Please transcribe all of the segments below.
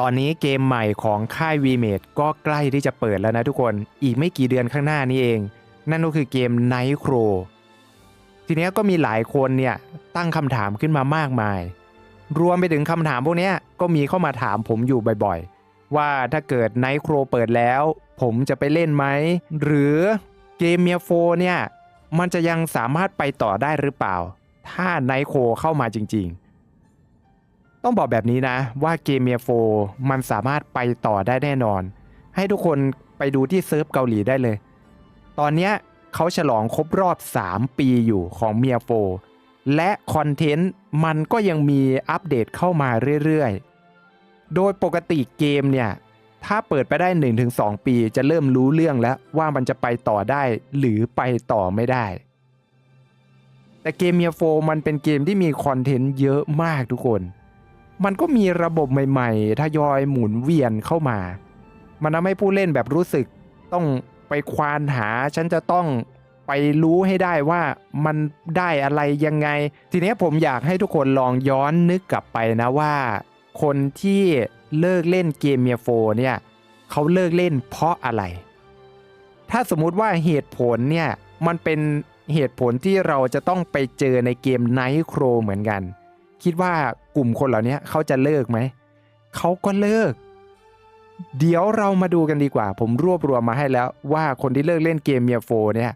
ตอนนี้เกมใหม่ของค่าย v m a d e ก็ใกล้ที่จะเปิดแล้วนะทุกคน อีกไม่กี่เดือนข้างหน้านี้เอง นั่นก็คือเกม Night Crow ทีนี้ก็มีหลายคนเนี่ยตั้งคำถามขึ้นมามากมาย รวมไปถึงคำถามพวกนี้ก็มีเข้ามาถามผมอยู่บ่อยๆ ว่าถ้าเกิด Night Crow เปิดแล้ว ผมจะไปเล่นไหม หรือเกมเมียโฟเนี่ยมันจะยังสามารถไปต่อได้หรือเปล่า ถ้า Night Crow เข้ามาจริงๆ ต้องบอกแบบนี้นะว่าเกมเมียโฟมันสามารถไปต่อได้แน่นอน ให้ทุกคนไปดูที่เซิร์ฟเกาหลีได้เลย ตอนนี้เขาฉลองครบรอบ 3 ปีอยู่ของเมียโฟและคอนเทนต์มันก็ยังมีอัปเดตเข้ามาเรื่อยๆ โดยปกติเกมเนี่ย ถ้าเปิดไปได้ 1-2 ปีจะเริ่มรู้เรื่องแล้วว่ามันจะไปต่อได้หรือไปต่อไม่ได้ แต่เกมเมียโฟมันเป็นเกมที่มีคอนเทนต์เยอะมากทุกคน มันก็มีระบบใหม่ๆ ทยอยหมุนเวียนเข้ามา มันทำให้ผู้เล่นแบบรู้สึกต้องไปควานหา ฉันจะต้องไปรู้ให้ได้ว่ามันได้อะไรยังไง ทีนี้ผมอยากให้ทุกคนลองย้อนนึกกลับไปนะว่า คนที่เลิกเล่นเกมเมียโฟเนี่ยเขาเลิกเล่นเพราะอะไร ถ้าสมมุติว่าเหตุผลเนี่ยมันเป็นเหตุผลที่เราจะต้องไปเจอในเกม Night Crow เหมือนกัน คิดว่า กลุ่มคนเหล่านี้เขาจะเลิกไหม เขาก็เลิก เดี๋ยวเรามาดูกันดีกว่า ผมรวบรวมมาให้แล้วว่าคนที่เลิกเล่นเกมเมียโฟเนี่ย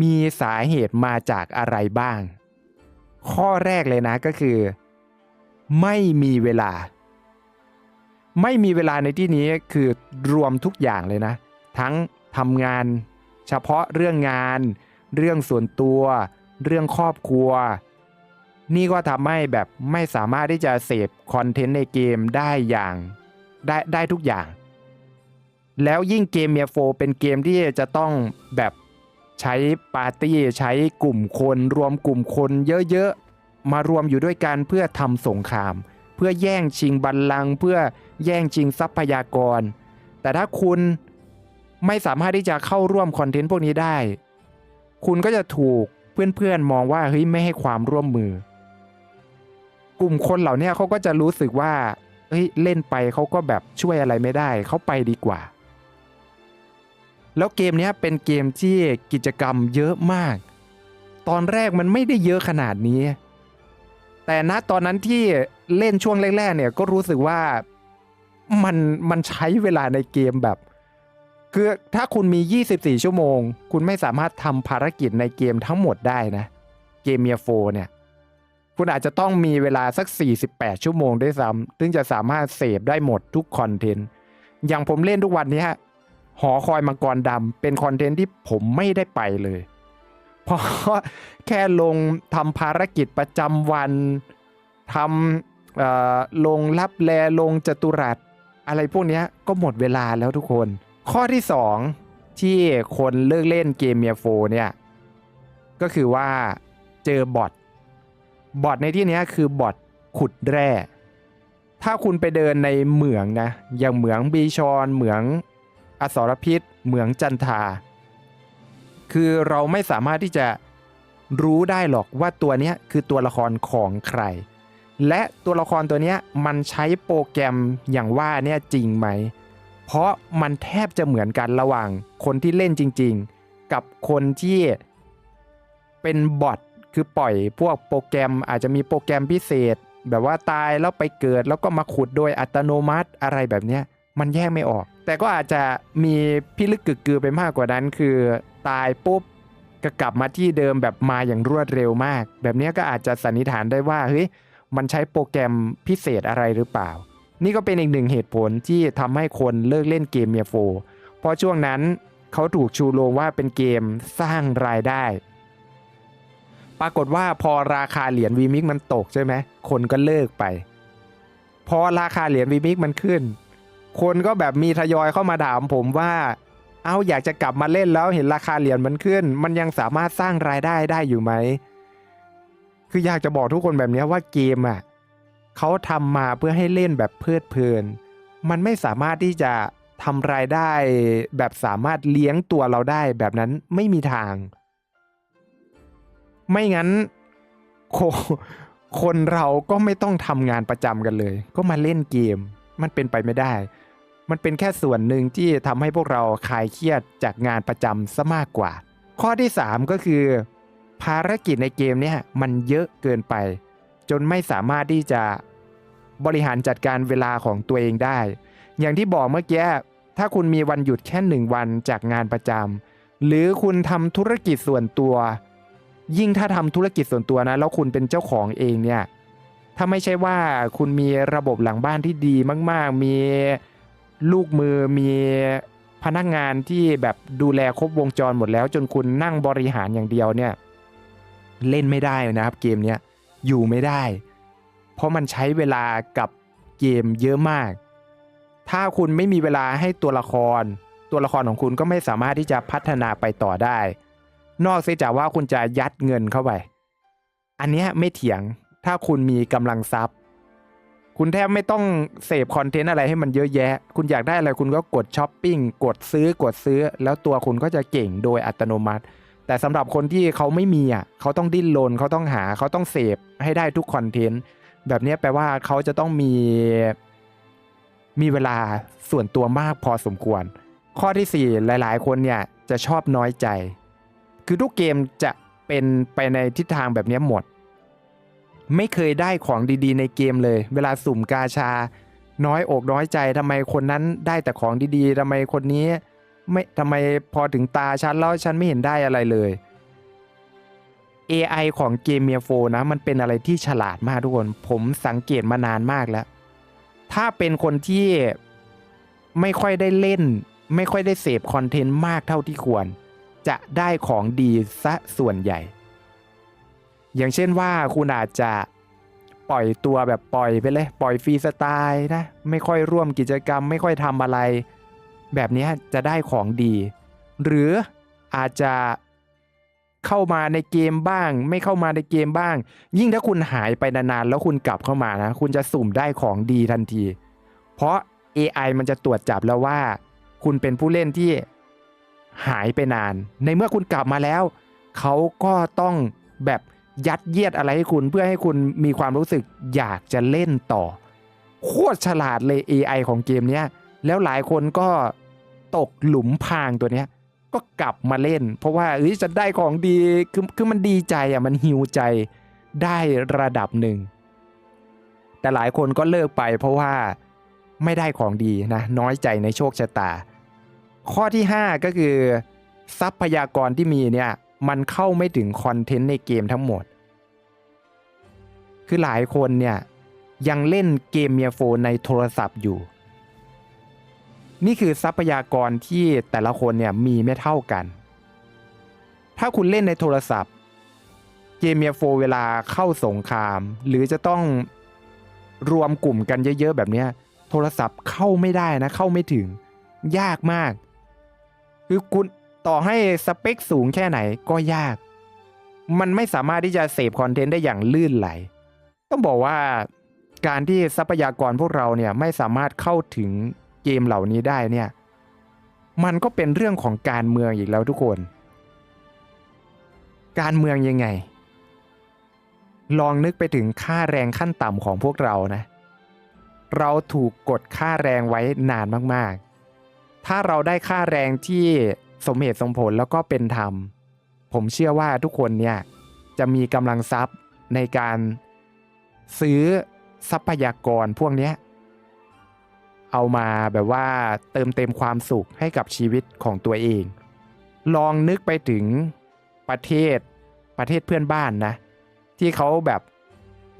มีสาเหตุมาจากอะไรบ้าง ข้อแรกเลยนะก็คือ ไม่มีเวลา ไม่มีเวลาในที่นี้คือรวมทุกอย่างเลยนะ ทั้งทำงาน เฉพาะเรื่องงาน เรื่องส่วนตัว เรื่องครอบครัว นี่ก็ทำให้แบบไม่สามารถที่จะเสพคอนเทนต์ในเกมได้อย่างได้ได้ทุกอย่าง แล้วยิ่งเกมเมียโฟเป็นเกมที่จะต้องแบบใช้ปาร์ตี้ใช้กลุ่มคนรวมกลุ่มคนเยอะๆ มารวมอยู่ด้วยกันเพื่อทำสงคราม เพื่อแย่งชิงบัลลังก์เพื่อแย่งชิงทรัพยากร แต่ถ้าคุณไม่สามารถที่จะเข้าร่วมคอนเทนต์พวกนี้ได้ คุณก็จะถูกเพื่อนๆมองว่าเฮ้ยไม่ให้ความร่วมมือ กลุ่มคนเหล่านี้เขาก็จะรู้สึกว่าเฮ้ยเล่นไปเขาก็แบบช่วยอะไรไม่ได้เขาไปดีกว่า แล้วเกมนี้เป็นเกมที่กิจกรรมเยอะมาก ตอนแรกมันไม่ได้เยอะขนาดนี้ แต่ณตอนนั้นที่เล่นช่วงแรกๆเนี่ยก็รู้สึกว่ามันมันใช้เวลาในเกมแบบ คือถ้าคุณมี 24 ชั่วโมง คุณไม่สามารถทำภารกิจในเกมทั้งหมดได้นะ เกมเมียโฟเนี่ย คุณอาจจะต้องมีเวลาสัก 48 ชั่วโมงด้วยซ้ำถึงจะสามารถเสพได้หมดทุกคอนเทนต์ อย่างผมเล่นทุกวันนี้ยหอคอยมังกรดำเป็นคอนเทนต์ที่ผมไม่ได้ไปเลย เพราะแค่ลงทำภารกิจประจำวันทำลงรับแลลงจตุรัส อะไรพวกนี้ก็หมดเวลาแล้วทุกคน ข้อที่ 2 ที่คนเลิกเล่นเกมเมียโฟเนี่ย ก็คือว่าเจอบอท บอทในที่นี้คือบอทขุดแร่ ถ้าคุณไปเดินในเหมืองนะ อย่างเหมืองบีชอนเหมืองอสรพิษ เหมืองจันทา คือเราไม่สามารถที่จะรู้ได้หรอกว่าตัวนี้คือตัวละครของใคร และตัวละครตัวนี้มันใช้โปรแกรมอย่างว่าเนี่ยจริงไหม เพราะมันแทบจะเหมือนกันระหว่างคนที่เล่นจริง ๆ กับคนที่เป็นบอท คือปล่อยพวกโปรแกรมอาจจะมีโปรแกรมพิเศษ แบบว่าตายแล้วไปเกิดแล้วก็มาขุดโดยอัตโนมัติอะไรแบบเนี้ยมันแยกไม่ออก แต่ก็อาจจะมีพิลึกกึกกือไปมากกว่านั้น คือตายปุ๊บก็กลับมาที่เดิมแบบมาอย่างรวดเร็วมาก แบบนี้ก็อาจจะสันนิษฐานได้ว่าเฮ้ยมันใช้โปรแกรมพิเศษอะไรหรือเปล่า นี่ก็เป็นอีกหนึ่งเหตุผลที่ทำให้คนเลิกเล่นเกมเมียโฟเพราะช่วงนั้นเขาถูกชูโรงว่าเป็นเกมสร้างรายได้ ปรากฏว่าพอราคาเหรียญวีมิกมันตกใช่ไหมคนก็เลิกไป พอราคาเหรียญวีมิกมันขึ้น คนก็แบบมีทยอยเข้ามาถามผมว่า เอาอยากจะกลับมาเล่นแล้วเห็นราคาเหรียญมันขึ้น มันยังสามารถสร้างรายได้ได้อยู่ไหม คืออยากจะบอกทุกคนแบบนี้ว่าเกมอะเขาทำมาเพื่อให้เล่นแบบเพลิดเพลิน มันไม่สามารถที่จะทำรายได้แบบสามารถเลี้ยงตัวเราได้แบบนั้นไม่มีทาง ไม่งั้นคคนเราก็ไม่ต้องทำงานประจำกันเลย ก็มาเล่นเกม มันเป็นไปไม่ได้ มันเป็นแค่ส่วนหนึ่งที่ทำให้พวกเราคลายเครียดจากงานประจำซะมากกว่า ข้อที่ 3 ก็คือ ภารกิจในเกมเนี่ยมันเยอะเกินไป จนไม่สามารถที่จะบริหารจัดการเวลาของตัวเองได้ อย่างที่บอกเมื่อกี้ถ้าคุณมีวันหยุดแค่หนึ่งวันจากงานประจำหรือคุณทำธุรกิจส่วนตัว ยิ่งถ้าทำธุรกิจส่วนตัวนะ แล้วคุณเป็นเจ้าของเองเนี่ยถ้าไม่ใช่ว่าคุณมีระบบหลังบ้านที่ดีมาก ๆ มีลูกมือมีพนักงานที่แบบดูแลครบวงจรหมดแล้ว จนคุณนั่งบริหารอย่างเดียวเนี่ย เล่นไม่ได้นะครับเกมเนี้ยอยู่ไม่ได้ เพราะมันใช้เวลากับเกมเยอะมาก ถ้าคุณไม่มีเวลาให้ตัวละคร ตัวละครของคุณก็ไม่สามารถที่จะพัฒนาไปต่อได้ นอกเสียจากว่าคุณจะยัดเงินเข้าไป อันนี้ไม่เถียงถ้าคุณมีกำลังทรัพย์ คุณแทบไม่ต้องเสพคอนเทนต์อะไรให้มันเยอะแยะ คุณอยากได้อะไรคุณก็กดช้อปปิ้งกดซื้อกดซื้อ แล้วตัวคุณก็จะเก่งโดยอัตโนมัติ แต่สำหรับคนที่เขาไม่มีอะเขาต้องดิ้นรนเขาต้องหาเขาต้องเสพให้ได้ทุกคอนเทนต์แบบนี้แปลว่าเขาจะต้องมีมีเวลาส่วนตัวมากพอสมควร ข้อที่ 4 หลาย ๆ คนเนี่ยจะชอบน้อยใจ คือทุกเกมจะเป็นไปในทิศทางแบบนี้หมด ไม่เคยได้ของดีๆ ในเกมเลย เวลาสุ่มกาชา น้อยอกน้อยใจทำไมคนนั้นได้แต่ของดีๆทำไมคนนี้ไม่ทำไมพอถึงตาฉันแล้วฉันไม่เห็นได้อะไรเลย AI ของเกมเมียโฟนะมันเป็นอะไรที่ฉลาดมากทุกคน ผมสังเกตมานานมากแล้ว ถ้าเป็นคนที่ไม่ค่อยได้เล่น ไม่ค่อยได้เสพคอนเทนต์มากเท่าที่ควร จะได้ของดีซะส่วนใหญ่ อย่างเช่นว่าคุณอาจจะปล่อยตัวแบบปล่อยไปเลย ปล่อยฟรีสไตล์นะ ไม่ค่อยร่วมกิจกรรม ไม่ค่อยทำอะไร แบบนี้จะได้ของดี หรืออาจจะเข้ามาในเกมบ้าง ไม่เข้ามาในเกมบ้าง ยิ่งถ้าคุณหายไปนานๆแล้วคุณกลับเข้ามานะ คุณจะสุ่มได้ของดีทันที เพราะ AI มันจะตรวจจับแล้วว่า คุณเป็นผู้เล่นที่ หายไปนาน ในเมื่อคุณกลับมาแล้ว เขาก็ต้องแบบยัดเยียดอะไรให้คุณเพื่อให้คุณมีความรู้สึกอยากจะเล่นต่อ โคตรฉลาดเลย AI ของเกมเนี้ยแล้วหลายคนก็ตกหลุมพรางตัวเนี้ยก็กลับมาเล่น เพราะว่าเอ้ยจะได้ของดีคือคือมันดีใจอะมันหิวใจได้ระดับหนึ่ง แต่หลายคนก็เลิกไปเพราะว่าไม่ได้ของดีนะน้อยใจในโชคชะตา ข้อที่ 5 ก็คือ ทรัพยากรที่มีเนี่ยมันเข้าไม่ถึงคอนเทนต์ในเกมทั้งหมด คือหลายคนเนี่ยยังเล่นเกมเมียโฟในโทรศัพท์อยู่ นี่คือทรัพยากรที่แต่ละคนเนี่ยมีไม่เท่ากัน ถ้าคุณเล่นในโทรศัพท์ เกมเมียโฟเวลาเข้าสงคราม หรือจะต้องรวมกลุ่มกันเยอะๆแบบเนี้ยโทรศัพท์เข้าไม่ได้นะเข้าไม่ถึง ยากมาก คือคุณต่อให้สเปคสูงแค่ไหนก็ยาก มันไม่สามารถที่จะเสพคอนเทนต์ได้อย่างลื่นไหล ต้องบอกว่าการที่ทรัพยากรพวกเราเนี่ยไม่สามารถเข้าถึงเกมเหล่านี้ได้เนี่ย มันก็เป็นเรื่องของการเมืองอีกแล้วทุกคน การเมืองยังไง ลองนึกไปถึงค่าแรงขั้นต่ำของพวกเรานะ เราถูกกดค่าแรงไว้นานมากๆ ถ้าเราได้ค่าแรงที่สมเหตุสมผลแล้วก็เป็นธรรม ผมเชื่อว่าทุกคนเนี่ยจะมีกำลังทรัพย์ในการซื้อทรัพยากรพวกนี้เอามาแบบว่าเติมเต็มความสุขให้กับชีวิตของตัวเอง ลองนึกไปถึงประเทศประเทศเพื่อนบ้านนะ ที่เขาแบบ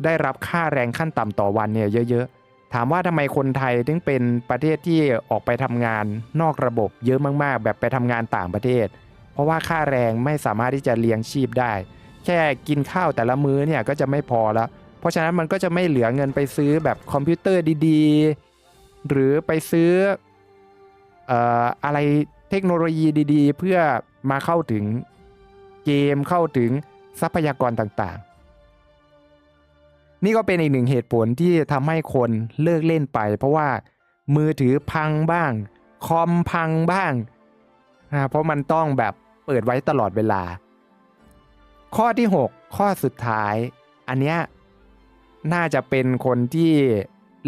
ได้รับค่าแรงขั้นต่ำต่อวันเนี่ยเยอะๆ ถามว่าทำไมคนไทยถึงเป็นประเทศที่ออกไปทำงานนอกระบบเยอะมากๆ แบบไปทำงานต่างประเทศ เพราะว่าค่าแรงไม่สามารถที่จะเลี้ยงชีพได้ แค่กินข้าวแต่ละมื้อเนี่ยก็จะไม่พอแล้ว เพราะฉะนั้นมันก็จะไม่เหลือเงินไปซื้อแบบคอมพิวเตอร์ดีๆ หรือไปซื้ออออะไรเทคโนโลยีดีๆ เพื่อมาเข้าถึงเกมเข้าถึงทรัพยากรต่างๆ นี่ก็เป็นอีกหนึ่งเหตุผลที่ทำให้คนเลิกเล่นไป เพราะว่ามือถือพังบ้าง คอมพังบ้างนะเพราะมันต้องแบบเปิดไว้ตลอดเวลา ข้อที่ 6 ข้อสุดท้าย อันเนี้ยน่าจะเป็นคนที่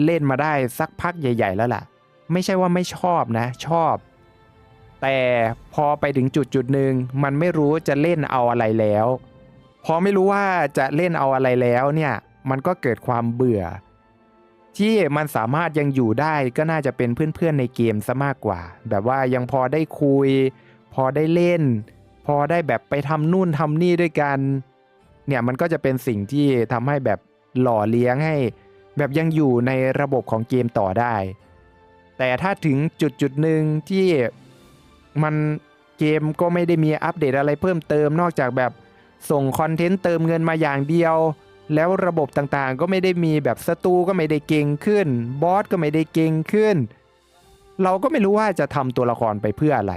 เล่นมาได้สักพักใหญ่ ๆ แล้วล่ะ ไม่ใช่ว่าไม่ชอบนะ ชอบ แต่พอไปถึงจุดจุดหนึ่งมันไม่รู้จะเล่นเอาอะไรแล้ว พอไม่รู้ว่าจะเล่นเอาอะไรแล้วเนี่ย มันก็เกิดความเบื่อ ที่มันสามารถยังอยู่ได้ก็น่าจะเป็นเพื่อนๆในเกมซะมากกว่า แบบว่ายังพอได้คุย พอได้เล่น พอได้แบบไปทำนู่นทำนี่ด้วยกัน เนี่ยมันก็จะเป็นสิ่งที่ทำให้แบบหล่อเลี้ยงให้ แบบยังอยู่ในระบบของเกมต่อได้ แต่ถ้าถึงจุดจุดหนึ่งที่มันเกมก็ไม่ได้มีอัปเดตอะไรเพิ่มเติมนอกจากแบบส่งคอนเทนต์เติมเงินมาอย่างเดียว แล้วระบบต่างๆ ก็ไม่ได้มีแบบศัตรูก็ไม่ได้เก่งขึ้น บอสก็ไม่ได้เก่งขึ้น เราก็ไม่รู้ว่าจะทำตัวละครไปเพื่ออะไร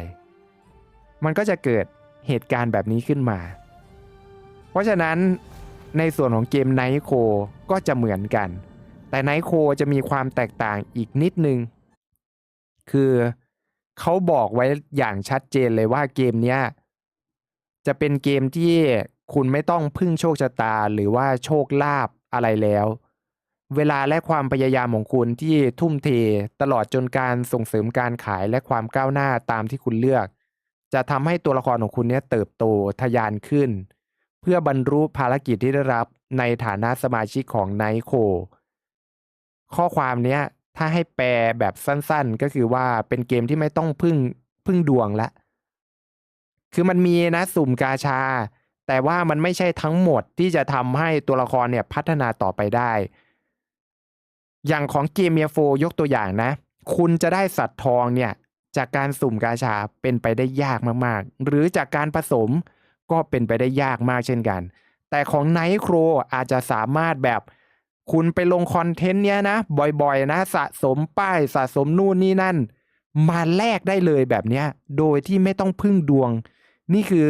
มันก็จะเกิดเหตุการณ์แบบนี้ขึ้นมา เพราะฉะนั้นในส่วนของเกมไนโคก็จะเหมือนกัน แต่ไนโคจะมีความแตกต่างอีกนิดนึง คือเขาบอกไว้อย่างชัดเจนเลยว่าเกมนี้จะเป็นเกมที่ คุณไม่ต้องพึ่งโชคชะตาหรือว่าโชคลาภอะไรแล้ว เวลาและความพยายามของคุณที่ทุ่มเทตลอดจนการส่งเสริมการขายและความก้าวหน้าตามที่คุณเลือก จะทำให้ตัวละครของคุณเนี้ยเติบโตทะยานขึ้น เพื่อบรรลุภารกิจที่ได้รับในฐานะสมาชิกของไนโคข้อความเนี้ยถ้าให้แปลแบบสั้นๆ ก็คือว่าเป็นเกมที่ไม่ต้องพึ่งพึ่งดวงละ คือมันมีนะสุ่มกาชา แต่ว่ามันไม่ใช่ทั้งหมดที่จะทำให้ตัวละครเนี่ยพัฒนาต่อไปได้ อย่างของเกมเมียโฟยกตัวอย่างนะ คุณจะได้สัตว์ทองเนี่ยจากการสุ่มกาชาเป็นไปได้ยากมากๆ หรือจากการผสมก็เป็นไปได้ยากมากเช่นกัน แต่ของไนท์โครอาจจะสามารถแบบคุณไปลงคอนเทนต์เนี้ยนะ บ่อยๆ นะ สะสมป้ายสะสมนู่นนี่นั่น มาแลกได้เลยแบบเนี้ย โดยที่ไม่ต้องพึ่งดวง นี่คือ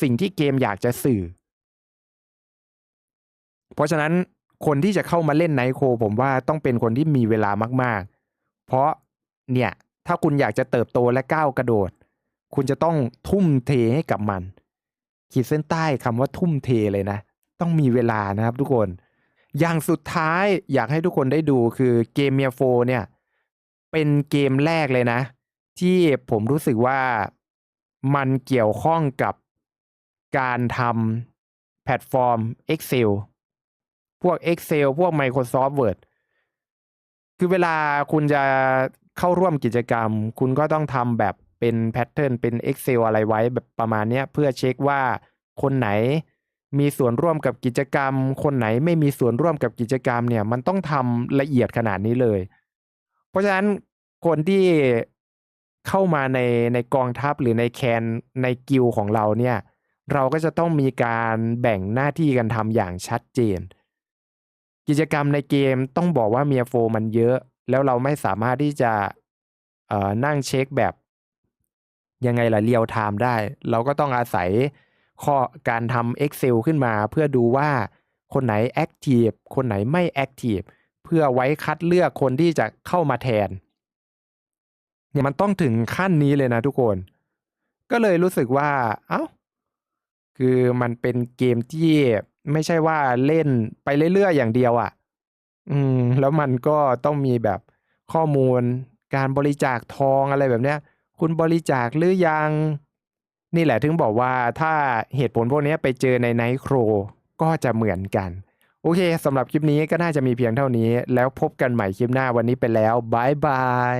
สิ่งที่เกมอยากจะสื่อ เพราะฉะนั้นคนที่จะเข้ามาเล่นไนโคผมว่าต้องเป็นคนที่มีเวลามาก ๆ เพราะเนี่ยถ้าคุณอยากจะเติบโตและก้าวกระโดด คุณจะต้องทุ่มเทให้กับมัน ขีดเส้นใต้คำว่าทุ่มเทเลยนะ ต้องมีเวลานะครับทุกคน อย่างสุดท้ายอยากให้ทุกคนได้ดูคือเกมเมียโฟเนี่ย เป็นเกมแรกเลยนะ ที่ผมรู้สึกว่ามันเกี่ยวข้องกับ การทำแพลตฟอร์ม Excel พวก Excel พวก Microsoft Word คือเวลาคุณจะเข้าร่วมกิจกรรม คุณก็ต้องทำแบบเป็นแพทเทิร์นเป็น Excel อะไรไว้แบบประมาณนี้เพื่อเช็คว่าคนไหนมีส่วนร่วมกับกิจกรรม คนไหนไม่มีส่วนร่วมกับกิจกรรมเนี่ยมันต้องทำละเอียดขนาดนี้เลย เพราะฉะนั้นคนที่เข้ามาในในกองทัพหรือในแคนในกิลของเราเนี่ย เราก็จะต้องมีการแบ่งหน้าที่กันทำอย่างชัดเจน กิจกรรมในเกมต้องบอกว่าเมียโฟมันเยอะ แล้วเราไม่สามารถที่จะนั่งเช็คแบบยังไงล่ะเรียลไทม์ได้ เราก็ต้องอาศัยข้อการทำ Excel ขึ้นมา เพื่อดูว่าคนไหนแอคทีฟคนไหนไม่แอคทีฟเพื่อไว้คัดเลือกคนที่จะเข้ามาแทนเนี่ยมันต้องถึงขั้นนี้เลยนะทุกคน ก็เลยรู้สึกว่าเอ้า คือมันเป็นเกมที่ไม่ใช่ว่าเล่นไปเรื่อยๆอย่างเดียวอะ่ะ อืม แล้วมันก็ต้องมีแบบข้อมูลการบริจาคทองอะไรแบบเนี้ย คุณบริจาคหรือยัง นี่แหละถึงบอกว่าถ้าเหตุผลพวกนี้ไปเจอในไนท์โครก็จะเหมือนกัน โอเคสำหรับคลิปนี้ก็น่าจะมีเพียงเท่านี้ แล้วพบกันใหม่คลิปหน้าวันนี้ไปแล้วบายบาย